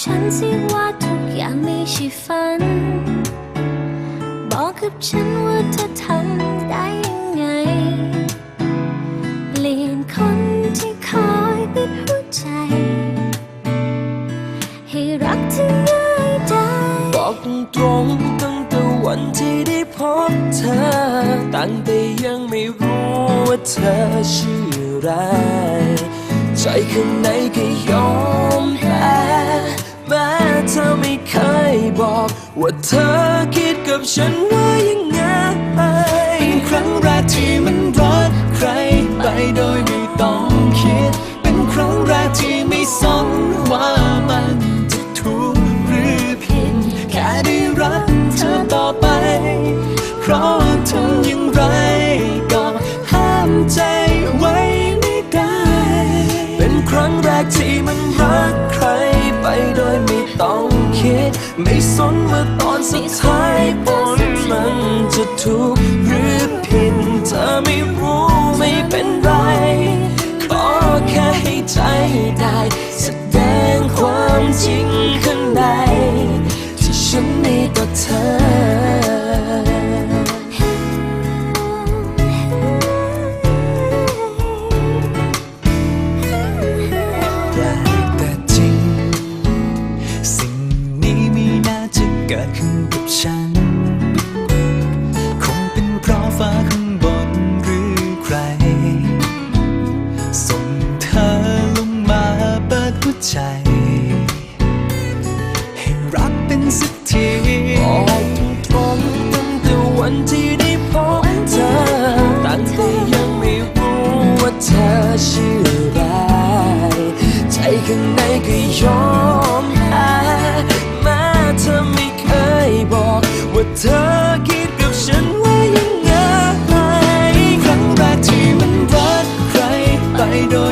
ฉันสิว่าทุกอย่างไม่ใช่ฝัน บอกกับฉันว่าเธอทำได้ยังไง เปลี่ยนคนที่คอยปิดหัวใจ ให้รักเธอง่ายได้บอกตรงตั้งแต่วันที่ได้พบเธอ ตั้งแต่ยังไม่รู้ว่าเธอชื่ออะไร ใจข้างในก็ยอมแพ้ เธอไม่เคยบอก ว่าเธอคิดกับฉันว่ายังไงเป็นครั้งแรกที่มันรักใครไปโดยไม่ต้องคิด ถูกหรือผิดเธอไม่รู้ไม่เป็นไรขอแค่ให้ใจได้แสดงความจริงข้างใน ที่ฉันมีต่อเธอ I don't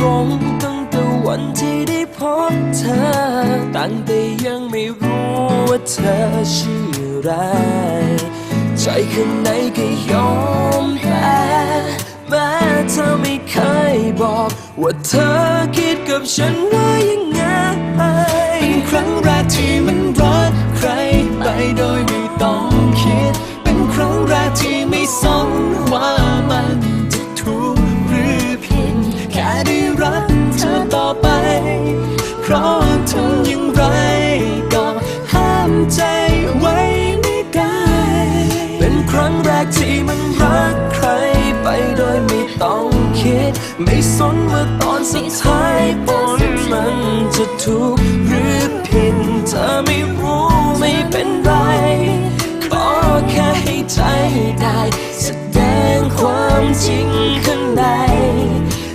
ตรงตั้งแต่วันที่ได้พบเธอ ตั้งแต่ยังไม่รู้ว่าเธอชื่ออะไร ใจข้างในก็ยอมแพ้แม้เธอไม่เคยบอก ว่าเธอคิดกับฉันว่ายังไงเป็นครั้งแรกที่มันรักใครไปโดยไม่ต้องคิด เป็นครั้งแรกที่ไม่สน ไป เพราะทำย่งไรก็ห้ามใจไว้ไม่ได้ เป็นครั้งแรกที่มันรักใครไปโดยไม่ต้องคิด ไม่สนว่าตอนสุดท้ายผลมันจะถูกหรือผิดเธอไม่รู้ไม่เป็นไรขอแค่ให้ใจได้แสดงความจริงข้างใน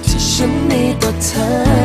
ที่ฉันมีต่อเธอ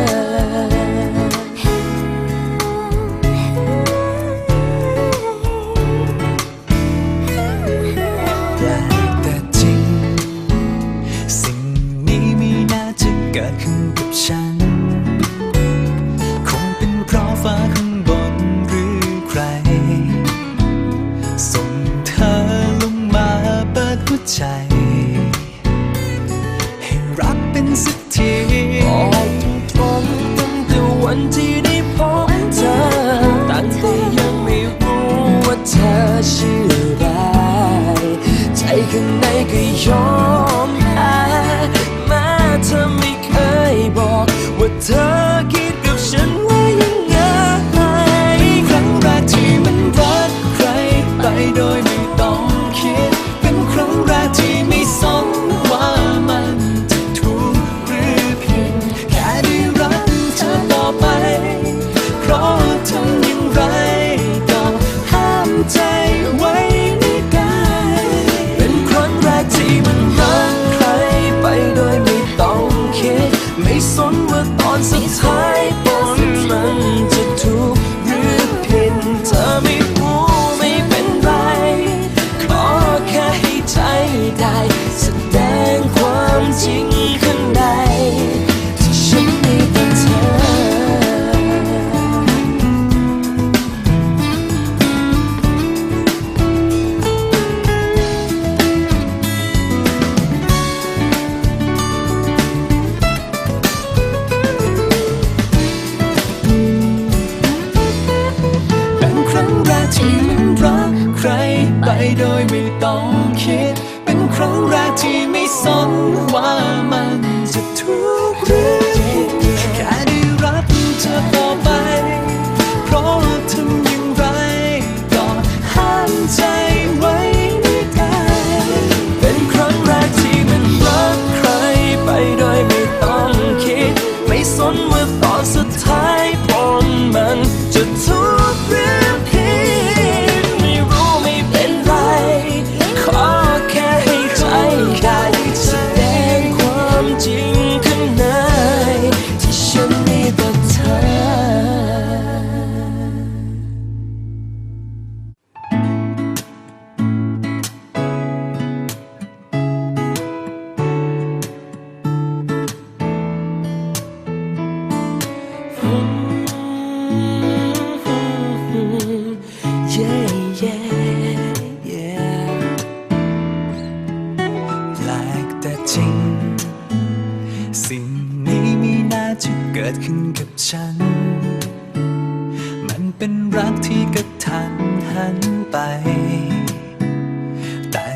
山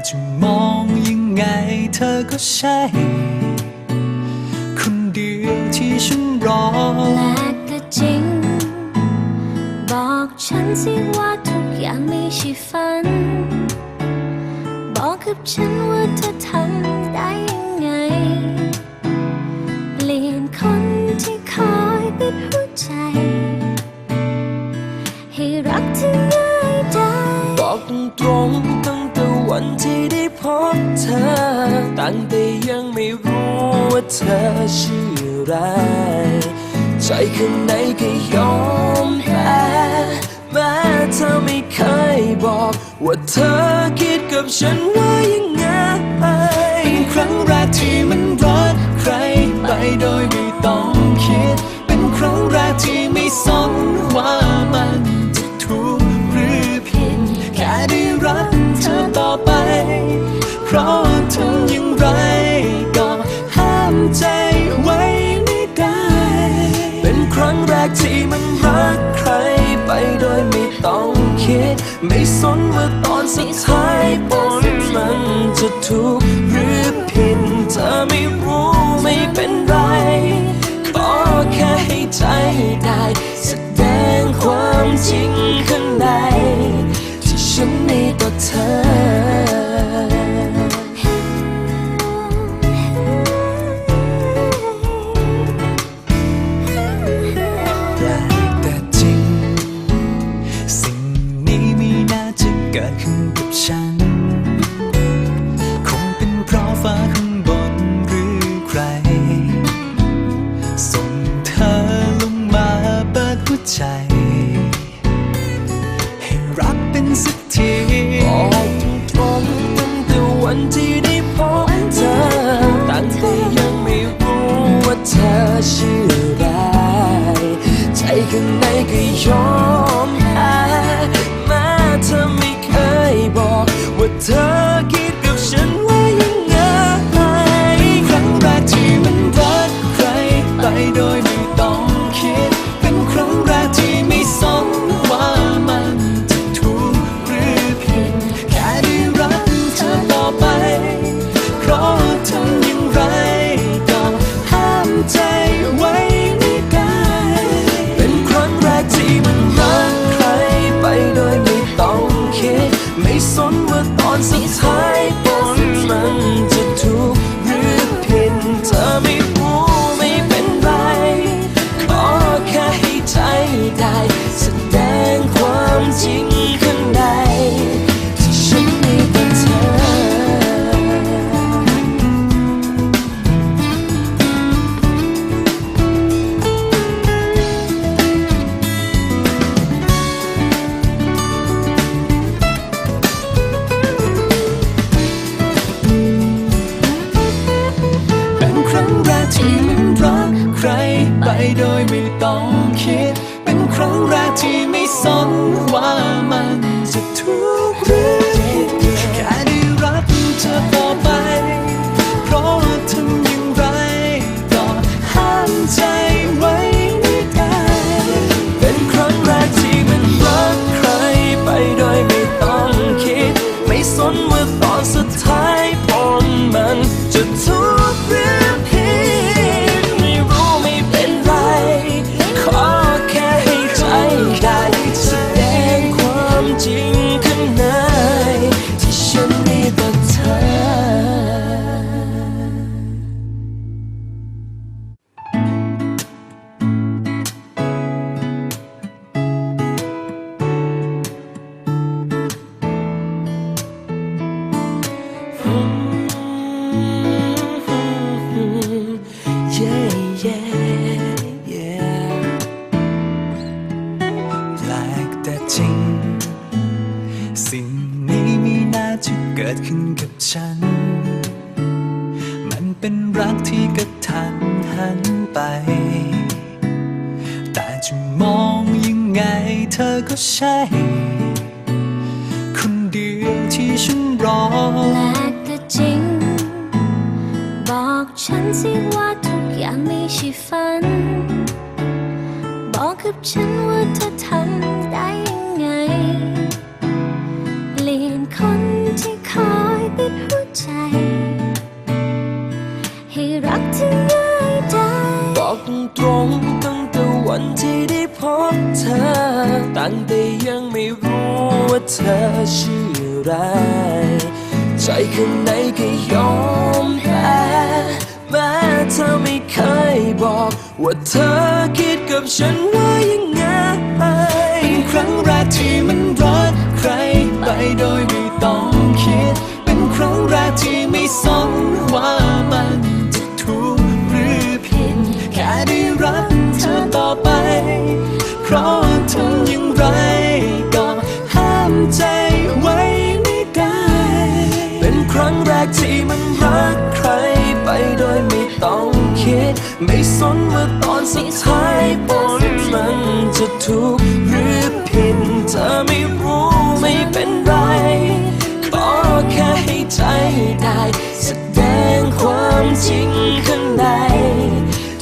จะมองยังไงเธอก็ใช่ คนเดียวที่ฉันรอและก็จริง บอกฉันสิว่าทุกอย่างไม่ใช่ฝัน บอกกับฉันว่าเธอทำได้ ธอชื่อไรใจข้างในก็ยอมแพ้แม้เธอไม่เคยบอก ว่าเธอคิดกับฉันว่ายังไงเป็นครั้งแรกที่มันรักใครไปโดยไม่ต้องคิด เป็นครั้งแรกที่ไม่สน ที่มันรักใครไปโดยไม่ต้องคิด ไม่สนว่าตอนสุดท้ายผลมันจะถูกหรือผิดเธอไม่รู้ไม่เป็นไรขอแค่ให้ใจได้แสดงความจริงข้างในที่ฉันมีต่อเธอ ไหนก็ยอม ฉันว่าเธอทำได้ยังไง เปลี่ยนคนที่คอยปิดหัวใจ ให้รักเธอง่ายได้บอกตรงตั้งแต่วันที่ได้พบเธอ ตั้งแต่ยังไม่รู้ว่าเธอชื่ออะไร ใจข้างในก็ยอม เธอไม่เคยบอก ว่าเธอคิดกับฉันว่ายังไงเป็นครั้งแรกที่มันรักใครไปโดยไม่ต้องคิด เป็นครั้งแรกที่ไม่สน ครั้งแรกที่มันรักใครไปโดยไม่ต้องคิด ไม่สนว่าตอนสุดท้ายผลมันจะถูกหรือผิดเธอไม่รู้ไม่เป็นไรขอแค่ให้ใจได้แสดงความจริงข้างใน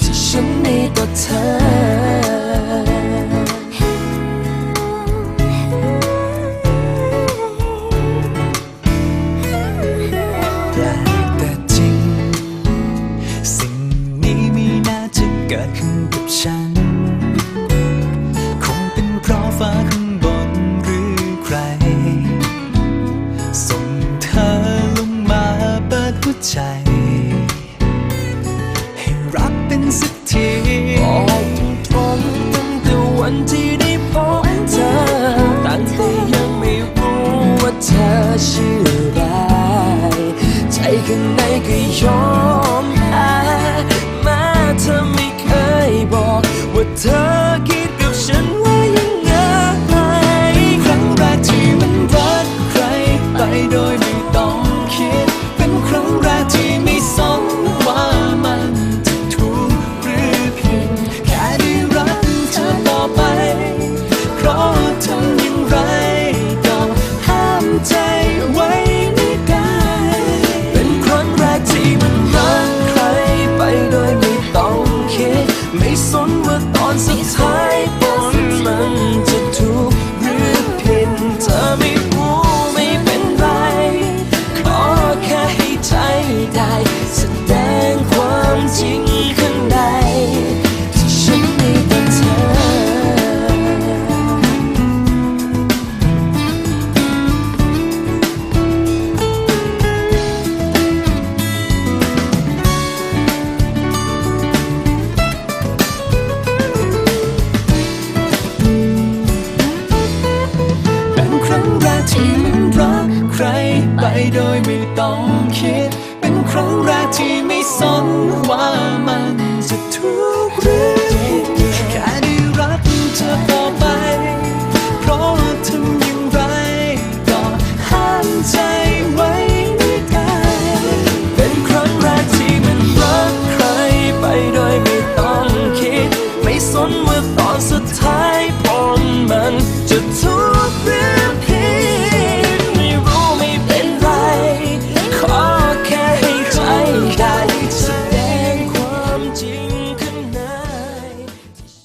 ที่ฉันมีต่อเธอ 摘